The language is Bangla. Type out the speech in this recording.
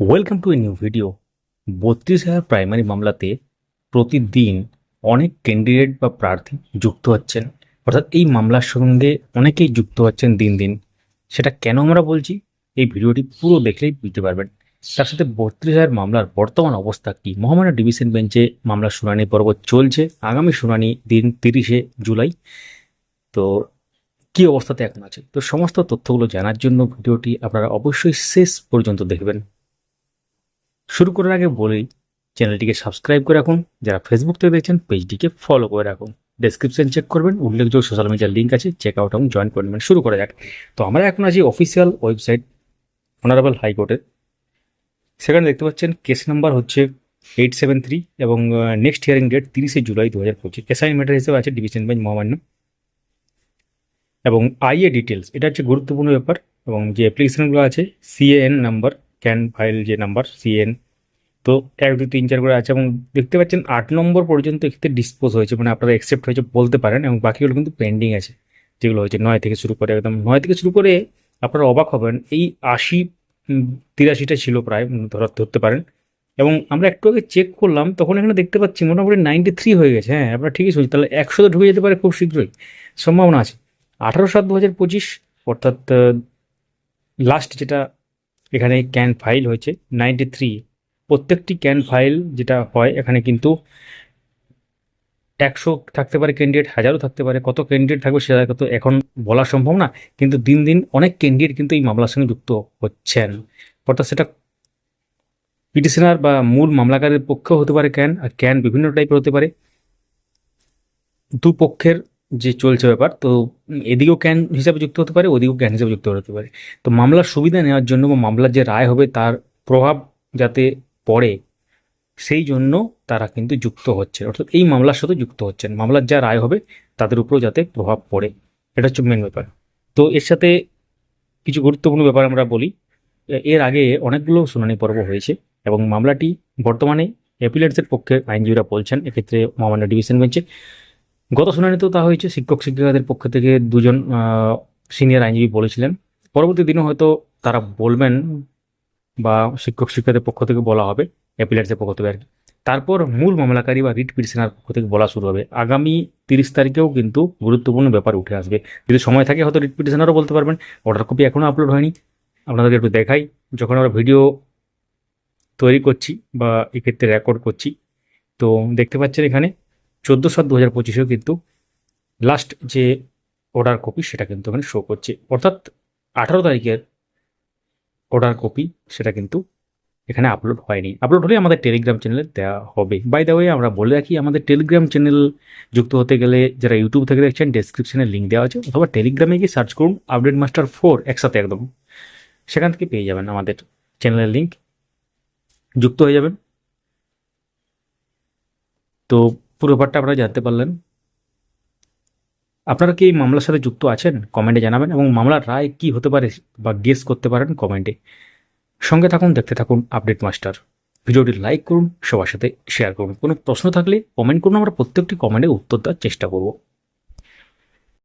Welcome to a new video বত্রিশ হাজার প্রাইমারি মামলাতে প্রতিদিন অনেক ক্যান্ডিডেট বা প্রার্থী যুক্ত হচ্ছেন। অর্থাৎ এই মামলার সঙ্গে অনেকেই যুক্ত হচ্ছেন দিন দিন। সেটা কেন আমরা বলছি? এই ভিডিওটি পুরো দেখলেই বুঝতে পারবেন। তার সাথে বত্রিশ হাজার মামলার বর্তমান অবস্থা কী? মহামান্য ডিভিশন বেঞ্চে মামলার শুনানি পর্ব চলছে। আগামী শুনানি দিন তিরিশে জুলাই। তো কী অবস্থাতে এখন আছে? তো সমস্ত তথ্যগুলো জানার জন্য ভিডিওটি আপনারা অবশ্যই শেষ পর্যন্ত দেখবেন। শুরু করার আগে বলেই চ্যানেলটিকে সাবস্ক্রাইব করে রাখুন। যারা ফেসবুক থেকে দেখছেন, পেজটিকে ফলো করে রাখুন। ডেসক্রিপশন চেক করবেন, উল্লেখযোগ্য সোশ্যাল মিডিয়ার লিঙ্ক আছে চেক আউট এবং জয়েন করে নেবেন শুরু করা যাক। তো আমরা এখন আছি অফিসিয়াল ওয়েবসাইট অনারেবল হাইকোর্টের সেখানে দেখতে পাচ্ছেন কেস নাম্বার হচ্ছে এইট সেভেন থ্রি এবং নেক্সট হিয়ারিং ডেট তিরিশে জুলাই দু হাজার পঁচিশ অ্যাসাইনমেন্টের হিসেবে আছে ডিভিশন বেঞ্চ মহামান্য। এবং আইএ ডিটেলস এটা হচ্ছে গুরুত্বপূর্ণ ব্যাপার। এবং যে অ্যাপ্লিকেশনগুলো আছে সিএএন নাম্বার ক্যান ফাইল যে নাম্বার সিএন তো এক, দুই, তিন, চার করে আছে এবং দেখতে পাচ্ছেন আট নম্বর পর্যন্ত এক্ষেত্রে ডিসপোজ হয়েছে মানে আপনারা অ্যাকসেপ্ট হয়েছে বলতে পারেন এবং বাকিগুলো কিন্তু পেন্ডিং আছে, যেগুলো হয়েছে নয় থেকে শুরু করে একদম নয় থেকে শুরু করে আপনারা অবাক হবেন, এই আশি তিরাশিটা ছিল প্রায় ধরা, ধরতে পারেন। এবং আমরা একটু আগে চেক করলাম, তখন এখানে দেখতে পাচ্ছি মোটামুটি নাইনটি থ্রি হয়ে গেছে হ্যাঁ আপনারা ঠিকই শুনছি তাহলে একশো তো ঢুকে যেতে পারে খুব শীঘ্রই, সম্ভাবনা আছে। আঠারো সাত দু হাজার পঁচিশ, অর্থাৎ লাস্ট যেটা এখানে ক্যান ফাইল হয়েছে নাইনটি থ্রি প্রত্যেকটি ক্যান ফাইল যেটা হয়, এখানে কিন্তু একশো থাকতে পারে ক্যান্ডিডেট হাজারও থাকতে পারে। কত ক্যান্ডিডেট থাকবে সেটা তো এখন বলা সম্ভব না, কিন্তু দিন দিন অনেক ক্যান্ডিডেট কিন্তু এই মামলার সঙ্গে যুক্ত হচ্ছেন। অর্থাৎ সেটা পিটিশনার বা মূল মামলাকারীর পক্ষেও হতে পারে ক্যান আর ক্যান বিভিন্ন টাইপের হতে পারে। দুপক্ষের যে চলছে ব্যাপার, তো এদিকেও ক্যান হিসাবে যুক্ত হতে পারে, ওদিকেও ক্যান হিসাবে যুক্ত হতে পারে। তো মামলার সুবিধা নেওয়ার জন্য বা মামলার যে রায় হবে তার প্রভাব যাতে পড়ে, সেই জন্য তারা কিন্তু যুক্ত হচ্ছে। অর্থাৎ এই মামলার সাথে যুক্ত হচ্ছেন। মামলার যা রায় হবে, তাদের উপরেও যাতে প্রভাব পড়ে। এটা হচ্ছে মেন ব্যাপার। তো এর সাথে কিছু গুরুত্বপূর্ণ ব্যাপার আমরা বলি। এর আগে অনেকগুলো শুনানি পর্ব হয়েছে এবং মামলাটি বর্তমানে অ্যাপিলেটসের পক্ষে আইনজীবীরা বলছেন, এক্ষেত্রে মহামান্য ডিভিশন বেঞ্চে। গত শুনানিতেও তা হয়েছে। শিক্ষক, শিক্ষিকাদের পক্ষ থেকে দুজন সিনিয়র আইনজীবী বলেছিলেন। পরবর্তী দিনে হয়তো তারা বলবেন বা শিক্ষক, শিক্ষকদের পক্ষ থেকে বলা হবে অ্যাপিলেটসের পক্ষ থেকে আর কি। তারপর মূল মামলাকারী বা রিট পিটিশনার পক্ষ থেকে বলা শুরু হবে। আগামী তিরিশ তারিখেও কিন্তু গুরুত্বপূর্ণ ব্যাপার উঠে আসবে। যদি সময় থাকে, হয়তো রিট পিটিশনারও বলতে পারবেন। অর্ডার কপি এখনও আপলোড হয়নি। আপনাদেরকে একটু দেখাই, যখন আমরা ভিডিও তৈরি করছি বা এক্ষেত্রে রেকর্ড করছি, তো দেখতে পাচ্ছেন এখানে চোদ্দ সাত দু হাজার পঁচিশেও কিন্তু লাস্ট যে অর্ডার কপি সেটা কিন্তু এখানে শো করছে। অর্থাৎ আঠারো তারিখের অর্ডার কপি সেটা কিন্তু এখানে আপলোড হয়নি। আপলোড হলে আমাদের টেলিগ্রাম চ্যানেলে দেওয়া হবে। বাই দ্য ওয়ে আমরা বলে রাখি, আমাদের টেলিগ্রাম চ্যানেল যুক্ত হতে গেলে যারা ইউটিউব থেকে দেখছেন ডেসক্রিপশনে লিঙ্ক দেওয়া আছে, অথবা টেলিগ্রামে গিয়ে সার্চ করুন আপডেট মাস্টার ফোর একসাথে একদম। সেখান থেকে পেয়ে যাবেন আমাদের চ্যানেলের লিঙ্ক যুক্ত হয়ে যাবেন। তো পুরো ব্যাপারটা আপনারা জানতে পারলেন। আপনারা কি এই মামলার সাথে যুক্ত আছেন? কমেন্টে জানাবেন এবং মামলার রায় কি হতে পারে বা গেস করতে পারেন কমেন্টে। সঙ্গে থাকুন, দেখতে থাকুন আপডেট মাস্টার। ভিডিওটি লাইক করুন, সবার সাথে শেয়ার করুন। কোনো প্রশ্ন থাকলে কমেন্ট করুন, আমরা প্রত্যেকটি কমেন্টে উত্তর দেওয়ার চেষ্টা করব।